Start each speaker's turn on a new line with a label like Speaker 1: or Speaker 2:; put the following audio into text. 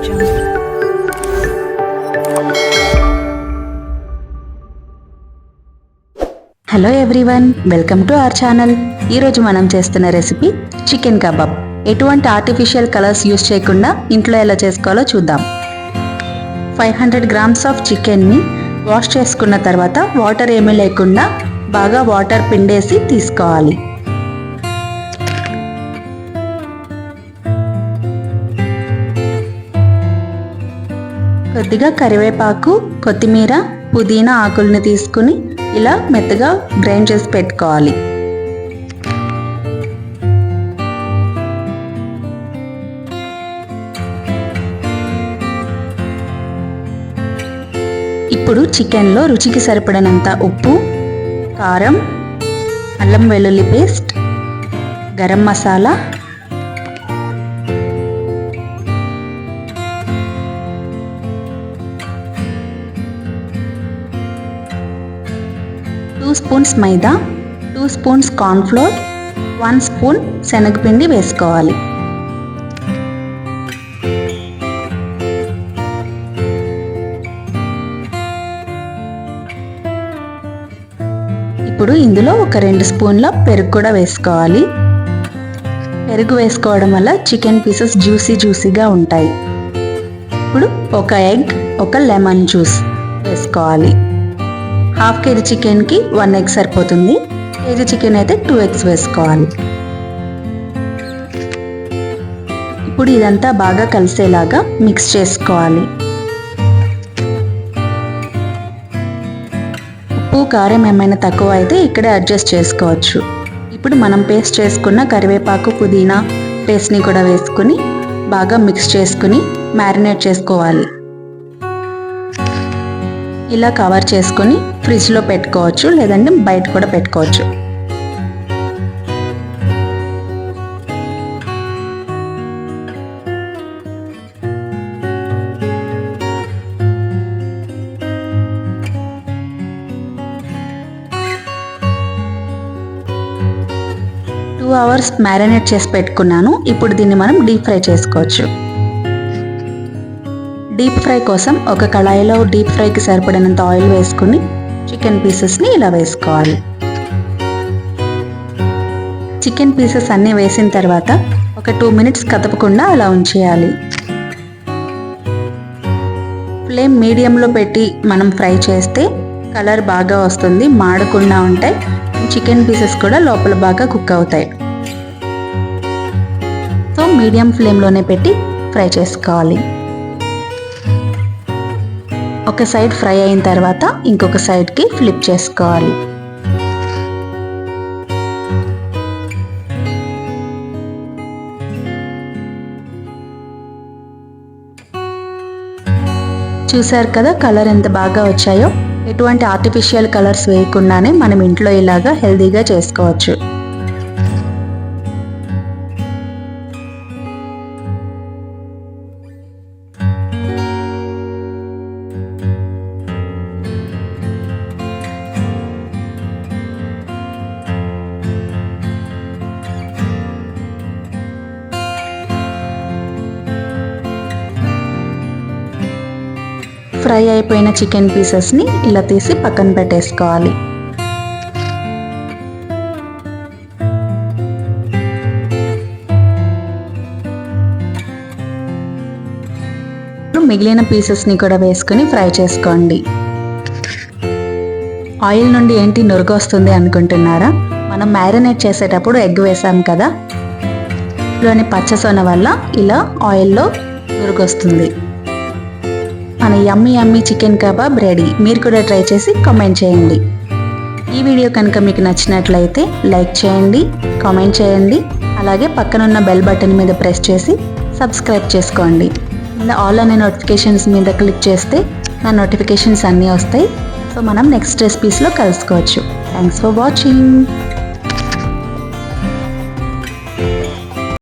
Speaker 1: Hello everyone welcome to our channel ఈరోజు మనం చేస్తున్న రెసిపీ చికెన్ కబాబ్ ఎటువంటి ఆర్టిఫిషియల్ కలర్స్ యూస్ చేయకుండా ఇంట్లో ఎలా చేసుకోవాలో చూద్దాం. ఫైవ్ హండ్రెడ్ గ్రామ్స్ ఆఫ్ చికెన్ని వాష్ చేసుకున్న తర్వాత వాటర్ ఏమీ లేకుండా బాగా వాటర్ పిండేసి తీసుకోవాలి. కొద్దిగా కరివేపాకు కొత్తిమీర పుదీనా ఆకుల్ని తీసుకుని ఇలా మెత్తగా గ్రైండ్ చేసి పెట్టుకోవాలి. ఇప్పుడు చికెన్లో రుచికి సరిపడినంత ఉప్పు కారం అల్లం వెల్లుల్లి paste garam masala two spoons maida two spoons cornflour one spoon శనగపిండి వేసుకోవాలి. ఇప్పుడు ఇందులో ఒక రెండు స్పూన్ల పెరుగు కూడా వేసుకోవాలి. పెరుగు వేసుకోవడం వల్ల చికెన్ పీసెస్ జ్యూసీ జ్యూసీగా ఉంటాయి. ఇప్పుడు ఒక ఎగ్ ఒక లెమన్ జ్యూస్ వేసుకోవాలి. హాఫ్ కేజీ చికెన్కి వన్ ఎగ్ సరిపోతుంది. కేజీ చికెన్ అయితే టూ ఎగ్స్ వేసుకోవాలి. ఇప్పుడు ఇదంతా బాగా కలిసేలాగా మిక్స్ చేసుకోవాలి. ఉప్పు కారం ఏమైనా తక్కువ అయితే ఇక్కడే అడ్జస్ట్ చేసుకోవచ్చు. ఇప్పుడు మనం పేస్ట్ చేసుకున్న కరివేపాకు పుదీనా పేస్ట్ని కూడా వేసుకుని బాగా మిక్స్ చేసుకుని మ్యారినేట్ చేసుకోవాలి. ఇలా కవర్ చేసుకొని ఫ్రిడ్జ్లో పెట్టుకోవచ్చు లేదంటే బయట కూడా పెట్టుకోవచ్చు. టూ అవర్స్ మ్యారినేట్ చేసి పెట్టుకున్నాను. ఇప్పుడు దీన్ని మనం డీప్ ఫ్రై చేసుకోవచ్చు. డీప్ ఫ్రై కోసం ఒక కళాయిలో డీప్ ఫ్రైకి సరిపడినంత ఆయిల్ వేసుకుని చికెన్ పీసెస్ని ఇలా వేసుకోవాలి. చికెన్ పీసెస్ అన్నీ వేసిన తర్వాత ఒక టూ మినిట్స్ కదపకుండా అలా ఉంచేయాలి. ఫ్లేమ్ మీడియంలో పెట్టి మనం ఫ్రై చేస్తే కలర్ బాగా వస్తుంది మాడకుండా ఉంటాయి చికెన్ పీసెస్ కూడా లోపల బాగా కుక్ అవుతాయి. సో మీడియం ఫ్లేమ్లోనే పెట్టి ఫ్రై చేసుకోవాలి. ఒక సైడ్ ఫ్రై అయిన తర్వాత ఇంకొక సైడ్కి ఫ్లిప్ చేసుకోవాలి. చూసారు కదా కలర్ ఎంత బాగా వచ్చాయో? ఎటువంటి ఆర్టిఫిషియల్ కలర్స్ వేయకుండానే మనం ఇంట్లో ఇలాగా హెల్దీగా చేసుకోవచ్చు. ఫ్రై అయిపోయిన చికెన్ పీసెస్ని ఇలా తీసి పక్కన పెట్టేసుకోవాలి. మిగిలిన పీసెస్ని కూడా వేసుకొని ఫ్రై చేసుకోండి. ఆయిల్ నుండి ఏంటి నురుగు వస్తుంది అనుకుంటున్నారా? మనం మ్యారినేట్ చేసేటప్పుడు ఎగ్ వేసాం కదా? లోని పచ్చసొన వల్ల ఇలా ఆయిల్లో నురుగు వస్తుంది. మన yummy yummy chicken kebab ready మీరు కూడా ట్రై చేసి కామెంట్ చేయండి. ఈ వీడియో కనుక మీకు నచ్చినట్లయితే లైక్ చేయండి కామెంట్ చేయండి అలాగే పక్కనున్న బెల్ బటన్ మీద ప్రెస్ చేసి సబ్స్క్రైబ్ చేసుకోండి. కింద ఆల్ అనే నోటిఫికేషన్స్ మీద క్లిక్ చేస్తే నా నోటిఫికేషన్స్ అన్నీ వస్తాయి. సో మనం నెక్స్ట్ రెసిపీస్లో కలుసుకోవచ్చు. Thanks for watching